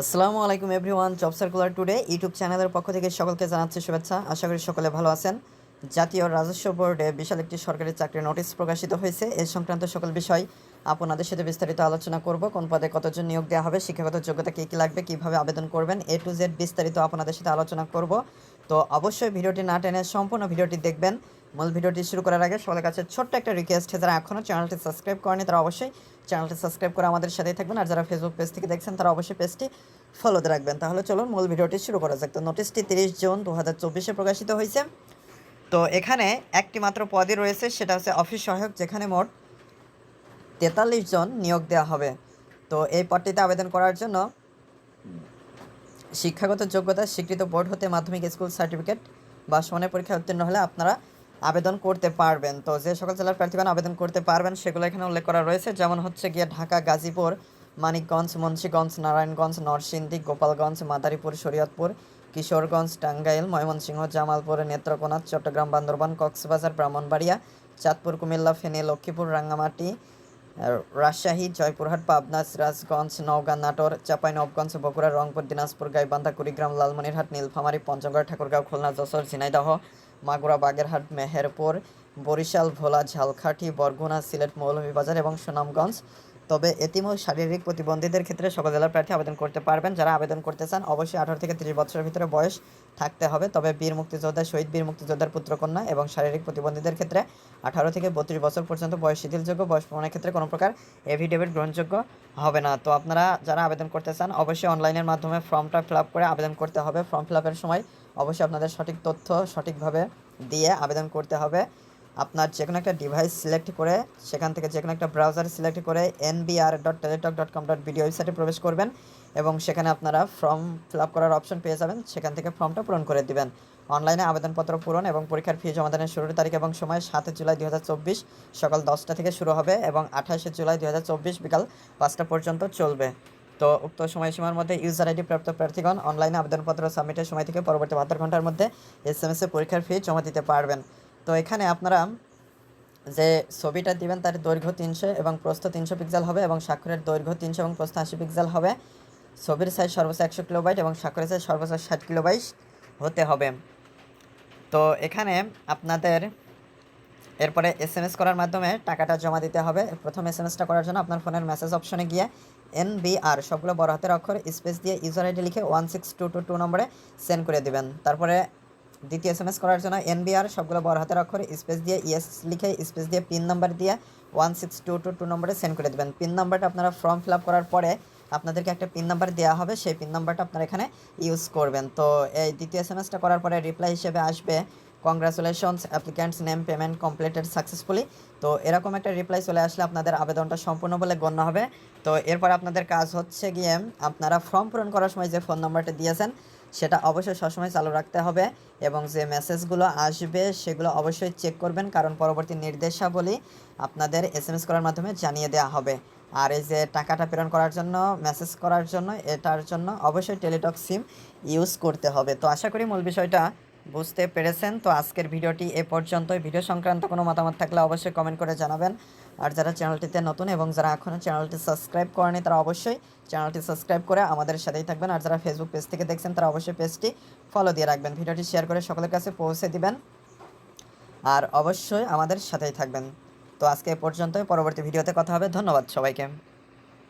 আসসালামু আলাইকুম everyone job circular today YouTube চ্যানেলের পক্ষ থেকে সকলকে জানাচ্ছি শুভেচ্ছা। আশা করি সকলে ভালো আছেন। জাতীয় রাজস্ব বোর্ডে বিশাল একটি সরকারি চাকরির নোটিশ প্রকাশিত হয়েছে। এ সংক্রান্ত সকল বিষয় আপনাদের সাথে বিস্তারিত আলোচনা করব। কোন পদে কতজন নিয়োগ দেওয়া হবে, শিক্ষাগত যোগ্যতা কী কী লাগবে, কীভাবে আবেদন করবেন, এ টু জেড বিস্তারিত আপনাদের সাথে আলোচনা করব। তো অবশ্যই ভিডিওটি না টেনে সম্পূর্ণ ভিডিওটি দেখবেন। মূল ভিডিওটি শুরু করার আগে সবার কাছে ছোট্ট একটা রিকোয়েস্ট যারা এখনও চ্যানেলটি সাবস্ক্রাইব করেনি, তারা অবশ্যই চ্যানেলটি সাবস্ক্রাইব করে আমাদের সাথেই থাকবেন। আর যারা ফেসবুক পেজ থেকে দেখছেন, তারা অবশ্যই পেজটি ফলোতে রাখবেন। তাহলে চলুন মূল ভিডিওটি শুরু করা যাক। তো নোটিশটি তিরিশ জুন দু প্রকাশিত হয়েছে। তো এখানে একটি মাত্র পদই রয়েছে, সেটা হচ্ছে অফিস সহায়ক, যেখানে মোট তেতাল্লিশ জন নিয়োগ দেওয়া হবে। তো এই পদটিতে আবেদন করার জন্য শিক্ষাগত যোগ্যতা, স্বীকৃত বোর্ড হতে মাধ্যমিক স্কুল সার্টিফিকেট বা সমানের পরীক্ষায় উত্তীর্ণ হলে আপনারা আবেদন করতে পারবেন। তো যে সকল জেলার প্রার্থীগণ আবেদন করতে পারবেন, সেগুলো এখানে উল্লেখ করা রয়েছে, যেমন হচ্ছে গিয়ে ঢাকা, গাজীপুর, মানিকগঞ্জ, মুন্সীগঞ্জ, নারায়ণগঞ্জ, নরসিংদী, গোপালগঞ্জ, মাদারীপুর, শরীয়তপুর কিশোরগঞ্জ, টাঙ্গাইল, ময়মনসিংহ, জামালপুর, নেত্রকোনা, চট্টগ্রাম, বান্দরবান, কক্সবাজার, ব্রাহ্মণবাড়িয়া, চাঁদপুর, কুমিল্লা, ফেনী, লক্ষ্মীপুর, রাঙ্গামাটি রাজশাহী, জয়পুরহাট, পাবনা, সিরাজগঞ্জ, নওগাঁ, নাটোর চাঁপাইনবগঞ্জ বগুড়া, রংপুর, দিনাজপুর, গাইবান্ধা, কুড়িগ্রাম, লালমনিরহাট, নীলফামারী, পঞ্চগড়, ঠাকুরগাঁও, খুলনা, যশোর, ঝিনাইদহ, মাগুরা, বাগেরহাট, মেহেরপুর, বরিশাল, ভোলা, ঝালকাঠি, বরগুনা, সিলেট, মৌলভীবাজার এবং সুনামগঞ্জ। তবে এতিম ও শারীরিক প্রতিবন্ধীদের ক্ষেত্রে সকল জেলার প্রার্থী আবেদন করতে পারবেন। যারা আবেদন করতে চান, অবশ্যই আঠারো থেকে তিরিশ বছরের ভিতরে বয়স থাকতে হবে। তবে বীর মুক্তিযোদ্ধা শহীদ বীর মুক্তিযোদ্ধার পুত্রকন্যা এবং শারীরিক প্রতিবন্ধীদের ক্ষেত্রে আঠারো থেকে বত্রিশ বছর পর্যন্ত বয়স শিথিলযোগ্য, বয়স প্রমাণের ক্ষেত্রে কোনো প্রকার এভিডেভিট গ্রহণযোগ্য হবে না। তো আপনারা যারা আবেদন করতে চান, অবশ্যই অনলাইনের মাধ্যমে ফর্মটা ফিল করে আবেদন করতে হবে। ফর্ম ফিল সময় অবশ্যই আপনাদের সঠিক তথ্য সঠিকভাবে দিয়ে আবেদন করতে হবে। আপনার যে কোনো একটা ডিভাইস সিলেক্ট করে সেখান থেকে যে কোনো একটা ব্রাউজার সিলেক্ট করে NBR dot teletalk dot com dot video ওয়েবসাইটে প্রবেশ করবেন এবং সেখানে আপনারা ফর্ম ফিল আপ করার অপশন পেয়ে যাবেন। সেখান থেকে ফর্মটা পূরণ করে দিবেন। অনলাইনে আবেদনপত্র পূরণ এবং পরীক্ষার ফি জমাদানের শুরুর তারিখ এবং সময় সাত জুলাই দু হাজার চব্বিশ সকাল দশটা থেকে শুরু হবে এবং আঠাশে জুলাই দু হাজার চব্বিশ বিকাল পাঁচটা পর্যন্ত চলবে। তো উক্ত সময়সীমার মধ্যে ইউজার আইডি প্রাপ্ত প্রার্থীগণ অনলাইনে আবেদনপত্র সাবমিটের সময় থেকে পরবর্তী বাহাত্তর ঘণ্টার মধ্যে এস এম এস পরীক্ষার ফি জমা দিতে পারবেন। তো এখানে আপনারা যে ছবিটা দিবেন তার দৈর্ঘ্য তিনশো এবং প্রস্থ তিনশো পিক্সেল হবে এবং স্বাক্ষরের দৈর্ঘ্য তিনশো এবং প্রস্থ আশি পিক্সেল হবে। ছবির সাইজ সর্বোচ্চ একশো কিলোবাইট এবং স্বাক্ষরের সাইজ সর্বোচ্চ ষাট কিলো কিলোবাইট হতে হবে। তো এখানে আপনাদের এরপরে এস এম এস করার মাধ্যমে টাকাটা জমা দিতে হবে। প্রথম এস এম এসটা করার জন্য আপনার ফোনের মেসেজ অপশনে গিয়ে এন বি আর সবগুলো বড় হাতের অক্ষর স্পেস দিয়ে ইউজার আইডি লিখে one six two two two নম্বরে সেন্ড করে দিবেন। তারপরে দ্বিতীয় এস এম এস করার জন্য এনবিআর সবগুলো বড় হাতের অক্ষরে স্পেস দিয়ে ইএস লিখে স্পেস দিয়ে পিন নাম্বার দিয়ে one six two two two নম্বরে সেন্ড করে দেবেন। পিন নাম্বারটা আপনারা ফর্ম ফিল আপ করার পরে আপনাদেরকে একটা পিন নাম্বার দেওয়া হবে, সেই পিন নাম্বারটা আপনারা এখানে ইউজ করবেন। তো এই দ্বিতীয় এস এম এসটা করার পরে রিপ্লাই হিসেবে আসবে congratulations applicant's name payment completed successfully তো এরকম একটা রিপ্লাই চলে আসলে আপনাদের আবেদনটা সম্পূর্ণ বলে গণ্য হবে। তো এরপর আপনাদের কাজ হচ্ছে গিয়ে আপনারা ফর্ম পূরণ করার সময় যে ফোন নাম্বারটা দিয়েছেন সেটা অবশ্যই সবসময় চালু রাখতে হবে এবং যে মেসেজগুলো আসবে সেগুলো অবশ্যই চেক করবেন, কারণ পরবর্তী নির্দেশাবলী আপনাদের এস এম এস করার মাধ্যমে জানিয়ে দেওয়া হবে। আর এই যে টাকাটা প্রেরণ করার জন্য মেসেজ করার জন্য, এটার জন্য অবশ্যই টেলিটক সিম ইউজ করতে হবে। তো আশা করি মূল বিষয়টা বুঝতে পেরেছেন। তো আজকের ভিডিওটি এ পর্যন্তই। ভিডিও সংক্রান্ত কোনো মতামত থাকলে অবশ্যই কমেন্ট করে জানাবেন। আর যারা চ্যানেলটিতে নতুন এবং যারা এখনও চ্যানেলটি সাবস্ক্রাইব করেনি তারা অবশ্যই চ্যানেলটি সাবস্ক্রাইব করে আমাদের সাথেই থাকবেন। আর যারা ফেসবুক পেজ থেকে দেখছেন, তারা অবশ্যই পেজটি ফলো দিয়ে রাখবেন। ভিডিওটি শেয়ার করে সকলের কাছে পৌঁছে দিবেন। আর অবশ্যই আমাদের সাথেই থাকবেন। তো আজকে এ পর্যন্তই। পরবর্তী ভিডিওতে কথা হবে। ধন্যবাদ সবাইকে।